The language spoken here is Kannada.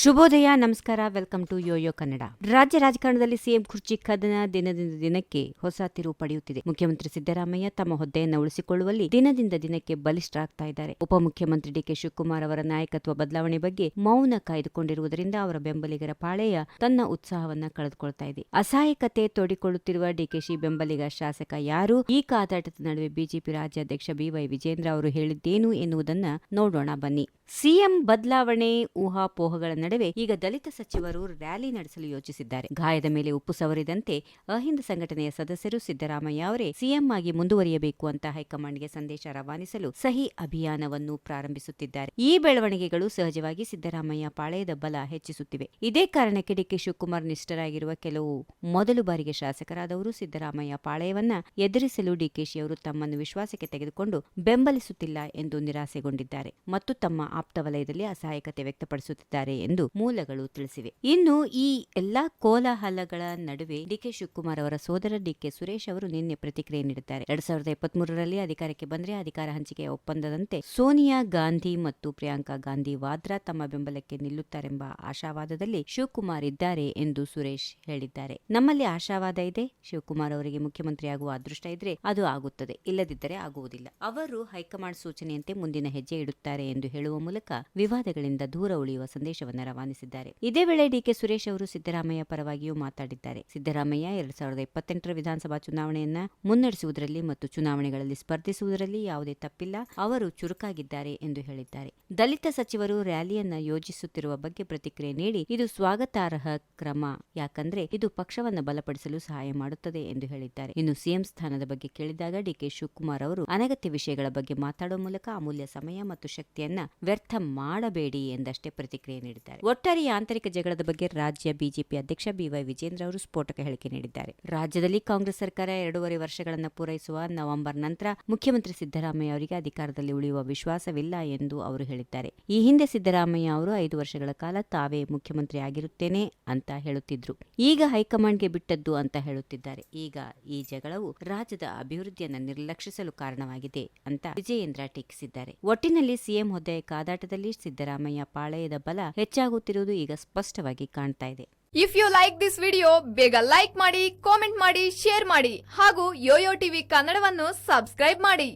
ಶುಭೋದಯ, ನಮಸ್ಕಾರ, ವೆಲ್ಕಮ್ ಟು ಯೋಯೋ ಕನ್ನಡ. ರಾಜ್ಯ ರಾಜಕಾರಣದಲ್ಲಿ ಸಿಎಂ ಕುರ್ಚಿ ಕದನ ದಿನದಿಂದ ದಿನಕ್ಕೆ ಹೊಸ ತಿರುವು ಪಡೆಯುತ್ತಿದೆ. ಮುಖ್ಯಮಂತ್ರಿ ಸಿದ್ದರಾಮಯ್ಯ ತಮ್ಮ ಹುದ್ದೆಯನ್ನು ಉಳಿಸಿಕೊಳ್ಳುವಲ್ಲಿ ದಿನದಿಂದ ದಿನಕ್ಕೆ ಬಲಿಷ್ಠರಾಗ್ತಾ ಇದ್ದಾರೆ. ಉಪಮುಖ್ಯಮಂತ್ರಿ ಡಿಕೆ ಶಿವಕುಮಾರ್ ಅವರ ನಾಯಕತ್ವ ಬದಲಾವಣೆ ಬಗ್ಗೆ ಮೌನ ಕಾಯ್ದುಕೊಂಡಿರುವುದರಿಂದ ಅವರ ಬೆಂಬಲಿಗರ ಪಾಳೆಯ ತನ್ನ ಉತ್ಸಾಹವನ್ನ ಕಳೆದುಕೊಳ್ತಾ ಇದೆ. ಅಸಹಾಯಕತೆ ತೋಡಿಕೊಳ್ಳುತ್ತಿರುವ ಡಿಕೆಶಿ ಬೆಂಬಲಿಗ ಶಾಸಕ ಯಾರು? ಈ ಕಾದಾಟದ ನಡುವೆ ಬಿಜೆಪಿ ರಾಜ್ಯಾಧ್ಯಕ್ಷ ಬಿವೈ ವಿಜೇಂದ್ರ ಅವರು ಹೇಳಿದ್ದೇನು ಎನ್ನುವುದನ್ನ ನೋಡೋಣ ಬನ್ನಿ. ಸಿಎಂ ಬದಲಾವಣೆ, ಊಹಾಪೋಹಗಳ ನಡುವೆ ಈಗ ದಲಿತ ಸಚಿವರು ರ್ಯಾಲಿ ನಡೆಸಲು ಯೋಚಿಸಿದ್ದಾರೆ. ಗಾಯದ ಮೇಲೆ ಉಪ್ಪು ಸವರಿದಂತೆ ಅಹಿಂದ ಸಂಘಟನೆಯ ಸದಸ್ಯರು ಸಿದ್ದರಾಮಯ್ಯ ಅವರೇ ಸಿಎಂ ಆಗಿ ಮುಂದುವರಿಯಬೇಕು ಅಂತ ಹೈಕಮಾಂಡ್ಗೆ ಸಂದೇಶ ರವಾನಿಸಲು ಸಹಿ ಅಭಿಯಾನವನ್ನು ಪ್ರಾರಂಭಿಸುತ್ತಿದ್ದಾರೆ. ಈ ಬೆಳವಣಿಗೆಗಳು ಸಹಜವಾಗಿ ಸಿದ್ದರಾಮಯ್ಯ ಪಾಳೆಯದ ಬಲ ಹೆಚ್ಚಿಸುತ್ತಿವೆ. ಇದೇ ಕಾರಣಕ್ಕೆ ಡಿಕೆ ಶಿವಕುಮಾರ್ ನಿಷ್ಠರಾಗಿರುವ ಕೆಲವು ಮೊದಲು ಬಾರಿಗೆ ಶಾಸಕರಾದವರು ಸಿದ್ದರಾಮಯ್ಯ ಪಾಳೆಯವನ್ನ ಎದುರಿಸಲು ಡಿಕೆಶಿ ಅವರು ತಮ್ಮನ್ನು ವಿಶ್ವಾಸಕ್ಕೆ ತೆಗೆದುಕೊಂಡು ಬೆಂಬಲಿಸುತ್ತಿಲ್ಲ ಎಂದು ನಿರಾಸೆಗೊಂಡಿದ್ದಾರೆ. ಮತ್ತು ತಮ್ಮ ಆಪ್ತ ವಲಯದಲ್ಲಿ ಅಸಹಾಯಕತೆ ವ್ಯಕ್ತಪಡಿಸುತ್ತಿದ್ದಾರೆ ಎಂದು ಮೂಲಗಳು ತಿಳಿಸಿವೆ. ಇನ್ನು ಈ ಎಲ್ಲಾ ಕೋಲಾಹಲಗಳ ನಡುವೆ ಡಿಕೆ ಶಿವಕುಮಾರ್ ಅವರ ಸೋದರ ಡಿಕೆ ಸುರೇಶ್ ಅವರು ನಿನ್ನೆ ಪ್ರತಿಕ್ರಿಯೆ ನೀಡಿದ್ದಾರೆ. ಎರಡ್ ಸಾವಿರದ ಇಪ್ಪತ್ಮೂರರಲ್ಲಿ ಅಧಿಕಾರಕ್ಕೆ ಬಂದರೆ ಅಧಿಕಾರ ಹಂಚಿಕೆಯ ಒಪ್ಪಂದದಂತೆ ಸೋನಿಯಾ ಗಾಂಧಿ ಮತ್ತು ಪ್ರಿಯಾಂಕಾ ಗಾಂಧಿ ವಾದ್ರಾ ತಮ್ಮ ಬೆಂಬಲಕ್ಕೆ ನಿಲ್ಲುತ್ತಾರೆಂಬ ಆಶಾವಾದದಲ್ಲಿ ಶಿವಕುಮಾರ್ ಇದ್ದಾರೆ ಎಂದು ಸುರೇಶ್ ಹೇಳಿದ್ದಾರೆ. ನಮ್ಮಲ್ಲಿ ಆಶಾವಾದ ಇದೆ. ಶಿವಕುಮಾರ್ ಅವರಿಗೆ ಮುಖ್ಯಮಂತ್ರಿಯಾಗುವ ಅದೃಷ್ಟ ಇದ್ರೆ ಅದು ಆಗುತ್ತದೆ. ಇಲ್ಲದಿದ್ದರೆ ಆಗುವುದಿಲ್ಲ. ಅವರು ಹೈಕಮಾಂಡ್ ಸೂಚನೆಯಂತೆ ಮುಂದಿನ ಹೆಜ್ಜೆ ಇಡುತ್ತಾರೆ ಎಂದು ಹೇಳುವ ಮೂಲಕ ವಿವಾದಗಳಿಂದ ದೂರ ಉಳಿಯುವ ಸಂದೇಶವನ್ನು ರವಾನಿಸಿದ್ದಾರೆ. ಇದೇ ವೇಳೆ ಡಿಕೆ ಸುರೇಶ್ ಅವರು ಸಿದ್ದರಾಮಯ್ಯ ಪರವಾಗಿಯೂ ಮಾತಾಡಿದ್ದಾರೆ. ಸಿದ್ದರಾಮಯ್ಯ ಎರಡ್ ಸಾವಿರದ ಇಪ್ಪತ್ತೆಂಟರ ವಿಧಾನಸಭಾ ಚುನಾವಣೆಯನ್ನ ಮುನ್ನಡೆಸುವುದರಲ್ಲಿ ಮತ್ತು ಚುನಾವಣೆಗಳಲ್ಲಿ ಸ್ಪರ್ಧಿಸುವುದರಲ್ಲಿ ಯಾವುದೇ ತಪ್ಪಿಲ್ಲ, ಅವರು ಚುರುಕಾಗಿದ್ದಾರೆ ಎಂದು ಹೇಳಿದ್ದಾರೆ. ದಲಿತ ಸಚಿವರು ರ್ಯಾಲಿಯನ್ನ ಯೋಜಿಸುತ್ತಿರುವ ಬಗ್ಗೆ ಪ್ರತಿಕ್ರಿಯೆ ನೀಡಿ, ಇದು ಸ್ವಾಗತಾರ್ಹ ಕ್ರಮ, ಯಾಕಂದ್ರೆ ಇದು ಪಕ್ಷವನ್ನು ಬಲಪಡಿಸಲು ಸಹಾಯ ಮಾಡುತ್ತದೆ ಎಂದು ಹೇಳಿದ್ದಾರೆ. ಇನ್ನು ಸಿಎಂ ಸ್ಥಾನದ ಬಗ್ಗೆ ಕೇಳಿದಾಗ ಡಿಕೆ ಶಿವಕುಮಾರ್ ಅವರು, ಅನಗತ್ಯ ವಿಷಯಗಳ ಬಗ್ಗೆ ಮಾತಾಡುವ ಮೂಲಕ ಅಮೂಲ್ಯ ಸಮಯ ಮತ್ತು ಶಕ್ತಿಯನ್ನ ವ್ಯರ್ಥ ಮಾಡಬೇಡಿ ಎಂದಷ್ಟೇ ಪ್ರತಿಕ್ರಿಯೆ ನೀಡಿದ್ದಾರೆ. ಒಟ್ಟಾರೆ ಆಂತರಿಕ ಜಗಳದ ಬಗ್ಗೆ ರಾಜ್ಯ ಬಿಜೆಪಿ ಅಧ್ಯಕ್ಷ ಬಿವೈ ವಿಜೇಂದ್ರ ಅವರು ಸ್ಫೋಟಕ ಹೇಳಿಕೆ ನೀಡಿದ್ದಾರೆ. ರಾಜ್ಯದಲ್ಲಿ ಕಾಂಗ್ರೆಸ್ ಸರ್ಕಾರ ಎರಡೂವರೆ ವರ್ಷಗಳನ್ನು ಪೂರೈಸುವ ನವೆಂಬರ್ ನಂತರ ಮುಖ್ಯಮಂತ್ರಿ ಸಿದ್ದರಾಮಯ್ಯ ಅವರಿಗೆ ಅಧಿಕಾರದಲ್ಲಿ ಉಳಿಯುವ ವಿಶ್ವಾಸವಿಲ್ಲ ಎಂದು ಅವರು ಹೇಳಿದ್ದಾರೆ. ಈ ಹಿಂದೆ ಸಿದ್ದರಾಮಯ್ಯ ಅವರು ಐದು ವರ್ಷಗಳ ಕಾಲ ತಾವೇ ಮುಖ್ಯಮಂತ್ರಿ ಆಗಿರುತ್ತೇನೆ ಅಂತ ಹೇಳುತ್ತಿದ್ರು. ಈಗ ಹೈಕಮಾಂಡ್ಗೆ ಬಿಟ್ಟದ್ದು ಅಂತ ಹೇಳುತ್ತಿದ್ದಾರೆ. ಈಗ ಈ ಜಗಳವು ರಾಜ್ಯದ ಅಭಿವೃದ್ಧಿಯನ್ನು ನಿರ್ಲಕ್ಷಿಸಲು ಕಾರಣವಾಗಿದೆ ಅಂತ ವಿಜಯೇಂದ್ರ ಟೀಕಿಸಿದ್ದಾರೆ. ಒಟ್ಟಿನಲ್ಲಿ ಸಿಎಂ ಹುದ್ದೆಯ ಕಾದಾಟದಲ್ಲಿ ಸಿದ್ದರಾಮಯ್ಯ ಪಾಳೆಯದ ಬಲ ಹೆಚ್ಚಾಗುತ್ತಿರುವುದು ಈಗ ಸ್ಪಷ್ಟವಾಗಿ ಕಾಣ್ತಾ ಇದೆ. If you like this video ಬೇಗ ಲೈಕ್ ಮಾಡಿ ಕಾಮೆಂಟ್ ಮಾಡಿ ಶೇರ್ ಮಾಡಿ ಹಾಗೂ ಯೋಯೋ ಟಿವಿ ಕನ್ನಡವನ್ನು ಸಬ್ಸ್ಕ್ರೈಬ್ ಮಾಡಿ.